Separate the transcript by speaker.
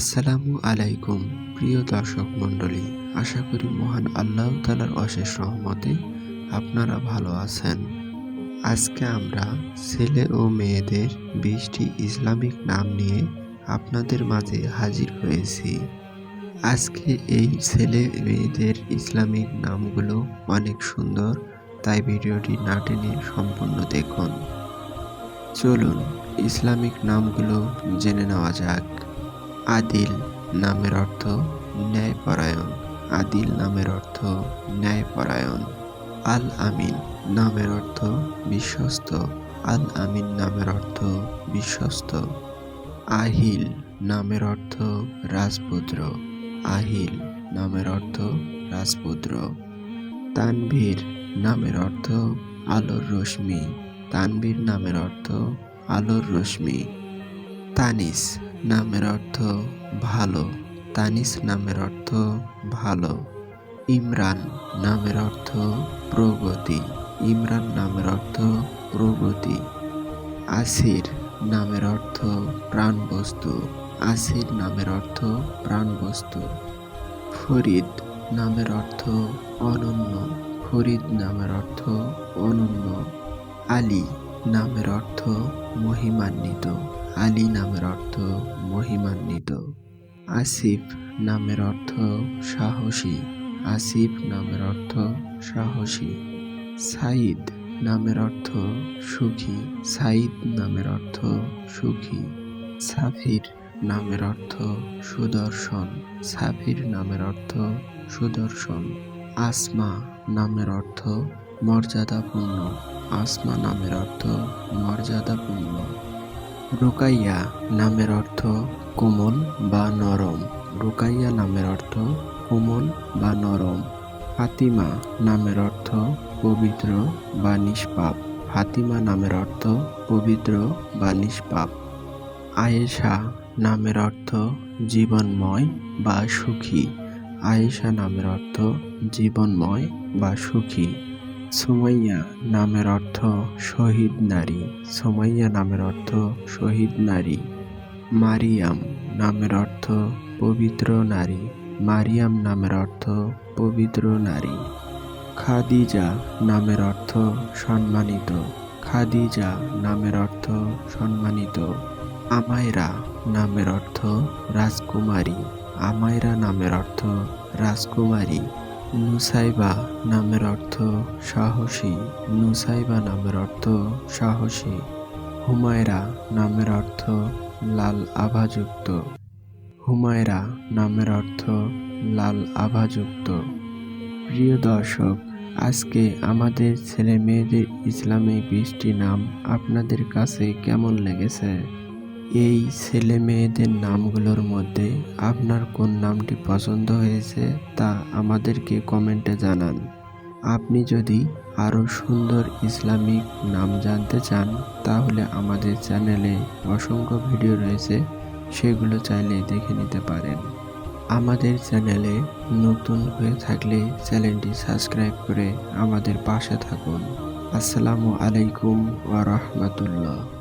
Speaker 1: আসসালামু আলাইকুম, প্রিয় দর্শক মণ্ডলী। আশা করি মহান আল্লাহ তালার অশেষ রহমতে আপনারা ভালো আছেন। আজকে আমরা ছেলে ও মেয়েদের বিশটি ইসলামিক নাম নিয়ে আপনাদের মাঝে হাজির হয়েছি। আজকে এই ছেলে মেয়েদের ইসলামিক নামগুলো অনেক সুন্দর, তাই ভিডিওটি না টেনে সম্পূর্ণ দেখুন। চলুন ইসলামিক নামগুলো জেনে নেওয়া যাক। আদিল নামের অর্থ ন্যায়পরায়ণ। আদিল নামের অর্থ ন্যায়পরায়ণ। আল আমিন নামের অর্থ বিশ্বস্ত। আল আমিন নামের অর্থ বিশ্বস্ত। আহিল নামের অর্থ রাজপুত্র। আহিল নামের অর্থ রাজপুত্র। তানভীর নামের অর্থ আলোর রশ্মি। তানভীর নামের অর্থ আলোর রশ্মি। তানিস নামের অর্থ ভালো, তানিস নামের অর্থ ভালো, ইমরান নামের অর্থ প্রগতি, ইমরান নামের অর্থ প্রগতি, আসির নামের অর্থ প্রাণবস্তু, আসির নামের অর্থ প্রাণবস্তু, ফরিদ নামের অর্থ অনন্য, ফরিদ নামের অর্থ অনন্য, আলী নামের অর্থ মহিমান্বিত। আলী নামের অর্থ মহিমান্বিত। আসিফ নামের অর্থ সাহসী। আসিফ নামের অর্থ সাহসী। সাইদ নামের অর্থ সুখী। সাইদ নামের অর্থ সুখী। সাফির নামের অর্থ সুদর্শন। সাফির নামের অর্থ সুদর্শন। আসমা নামের অর্থ মর্যাদাপূর্ণ। আসমা নামের অর্থ মর্যাদাপূর্ণ। রুকাইয়া নামের অর্থ কোমল বা নরম। রুকাইয়া নামের অর্থ কোমল বা নরম। ফাতিমা নামের অর্থ পবিত্র বা নিষ্পাপ। ফাতিমা নামের অর্থ পবিত্র বা নিষ্পাপ। আয়েশা নামের অর্থ জীবনময় বা সুখী। আয়েশা নামের অর্থ জীবনময় বা সুখী। সুমাইয়া নামের অর্থ শহীদ নারী, সুমাইয়া নামের অর্থ শহীদ নারী। মারিয়াম নামের অর্থ পবিত্র নারী, মারিয়াম নামের অর্থ পবিত্র নারী। খাদিজা নামের অর্থ সম্মানিত, খাদিজা নামের অর্থ সম্মানিত। আমায়রা নামের অর্থ রাজকুমারী, আমায়রা নামের অর্থ রাজকুমারী। নুসাইবা নামের অর্থ সাহসী। নুসাইবা নামের অর্থ সাহসী। হুমায়রা নামের অর্থ লাল আভাযুক্ত। হুমায়রা নামের অর্থ লাল আভাযুক্ত। প্রিয় দর্শক, আজকে আমাদের ছেলে মেয়েদের ইসলামী বৃষ্টি নাম আপনাদের কাছে কেমন লেগেছে? এই ছেলে মেয়েদের নামগুলোর মধ্যে আপনার কোন নামটি পছন্দ হয়েছে তা আমাদেরকে কমেন্টে জানান। আপনি যদি আরও সুন্দর ইসলামিক নাম জানতে চান, তাহলে আমাদের চ্যানেলে অসংখ্য ভিডিও রয়েছে, সেগুলো চাইলে দেখে নিতে পারেন। আমাদের চ্যানেলে নতুন হয়ে থাকলে চ্যানেলটি সাবস্ক্রাইব করে আমাদের পাশে থাকুন। আসসালামু আলাইকুম ওয়া রাহমাতুল্লাহ।